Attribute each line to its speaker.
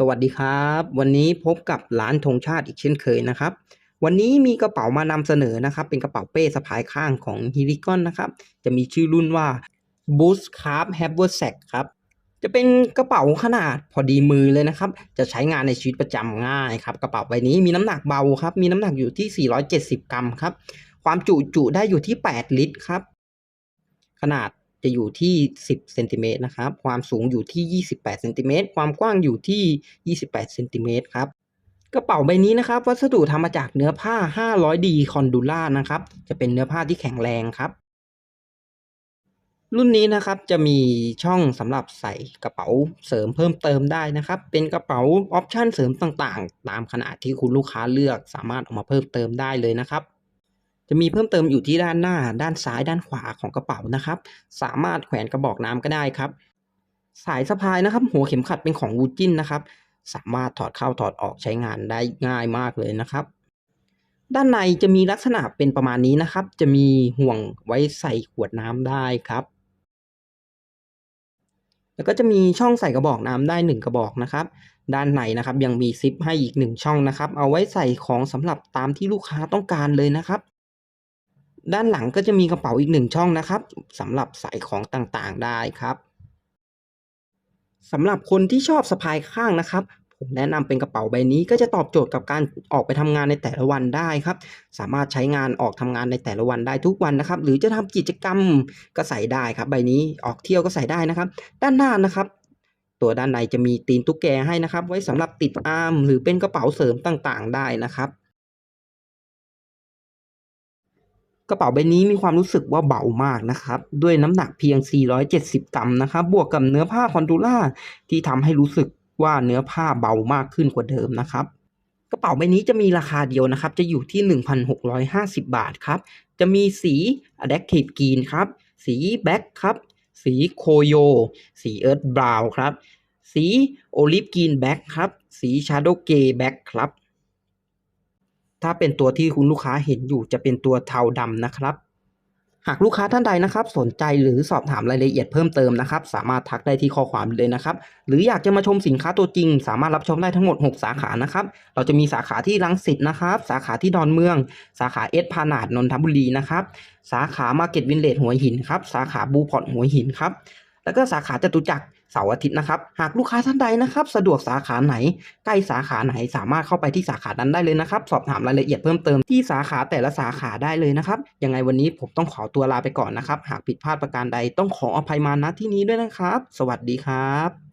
Speaker 1: สวัสดีครับ วันนี้พบกับร้านธงชาติอีกเช่นเคยนะครับ วันนี้มีกระเป๋ามานำเสนอนะครับ เป็นกระเป๋าเป้สะพายข้างของ h i l i c o n นะครับ จะมีชื่อรุ่นว่า Boost Craft Haversack ครับ จะเป็นกระเป๋าขนาดพอดีมือเลยนะครับ จะใช้งานในชีวิตประจำง่ายครับ กระเป๋าใบนี้มีน้ำหนักเบาครับ มีน้ำหนักอยู่ที่ 470 กรัมครับ ความจุจุได้อยู่ที่ 8 ลิตรครับ ขนาด จะอยู่ที่ 10เซนติเมตรนะครับ ความสูงอยู่ที่ 28เซนติเมตร ความกว้างอยู่ที่ 28เซนติเมตรครับ กระเป๋าใบนี้นะครับ วัสดุทำมาจากเนื้อผ้า 500D คอนดูล่านะครับ จะเป็นเนื้อผ้าที่แข็งแรงครับ รุ่นนี้นะครับจะมีช่องสำหรับใส่กระเป๋าเสริมเพิ่มเติมได้นะครับ เป็นกระเป๋าออปชั่นเสริมต่างๆ ตามขนาดที่คุณลูกค้าเลือกสามารถเอามาเพิ่มเติมได้เลยนะครับ จะมีเพิ่มเติมอยู่ที่ด้านหน้า ด้านซ้ายด้านขวาของกระเป๋านะครับ สามารถแขวนกระบอกน้ำก็ได้ครับ สายสะพายนะครับ หัวเข็มขัดเป็นของวูจินนะครับ สามารถถอดเข้าถอดออกใช้งานได้ง่ายมากเลยนะครับ ด้านในจะมีลักษณะเป็นประมาณนี้นะครับ จะมีห่วงไว้ใส่ขวดน้ำได้ครับ แล้วก็จะมีช่องใส่กระบอกน้ำได้หนึ่งกระบอกนะครับด้านในนะครับยังมีซิปให้อีกหนึ่งช่องนะครับ เอาไว้ใส่ของสำหรับตามที่ลูกค้าต้องการเลยนะครับ ด้านหลังก็จะมีกระเป๋าอีกหนึ่งช่องนะครับสำหรับใส่ของต่างๆได้ครับสำหรับคนที่ชอบสะพายข้างนะครับ ผมแนะนำเป็นกระเป๋าใบนี้ก็จะตอบโจทย์กับการออกไปทำงานในแต่ละวันได้ครับ สามารถใช้งานออกทำงานในแต่ละวันได้ทุกวันนะครับ หรือจะทำกิจกรรมก็ใส่ได้ครับ ใบนี้ออกเที่ยวก็ใส่ได้นะครับ ด้านหน้านะครับตัวด้านในจะมีตีนตุ๊กแกให้นะครับ ไว้สำหรับติดอาร์มหรือเป็นกระเป๋าเสริมต่างๆ ได้นะครับ กระเป๋าใบนี้มีความรู้สึกว่าเบามากนะครับ ด้วยน้ำหนักเพียง 470 กรัมนะครับ บวกกับเนื้อผ้าคอนดูล่าที่ทำให้รู้สึกว่าเนื้อผ้าเบามากขึ้นกว่าเดิมนะครับ กระเป๋าใบนี้จะมีราคาเดียวนะครับ จะอยู่ที่ 1,650 บาทครับ จะมีสี Adaptive Green ครับ สี Black ครับ สีโคโย สี Earth Brown ครับ สี Olive Green Black ครับ สี Shadow Grey Black ครับ ถ้าเป็นตัวที่คุณลูกค้าเห็นอยู่จะเป็นตัวเทาดำนะครับ หากลูกค้าท่านใดนะครับ สนใจหรือสอบถามรายละเอียดเพิ่มเติมนะครับ สามารถทักได้ที่ข้อความเลยนะครับ หรืออยากจะมาชมสินค้าตัวจริง สามารถรับชมได้ทั้งหมด 6 สาขานะครับ เราจะมีสาขาที่รังสิตนะครับ สาขาที่ดอนเมือง สาขาเอสพานาดนนทบุรีนะครับ สาขามาร์เก็ตวินเลจหัวหินครับ สาขาบูพอร์ตหัวหินครับ แล้วก็สาขาจตุจักรเสาร์อาทิตย์นะครับ หากลูกค้าท่านใดนะครับ สะดวกสาขาไหน ใกล้สาขาไหนสามารถเข้าไปที่สาขานั้นได้เลยนะครับ สอบถามรายละเอียดเพิ่มเติมที่สาขาแต่ละสาขาได้เลยนะครับ ยังไงวันนี้ผมต้องขอตัวลาไปก่อนนะครับ หากผิดพลาดประการใดต้องขออภัยมาณที่นี้ด้วยนะครับ สวัสดีครับ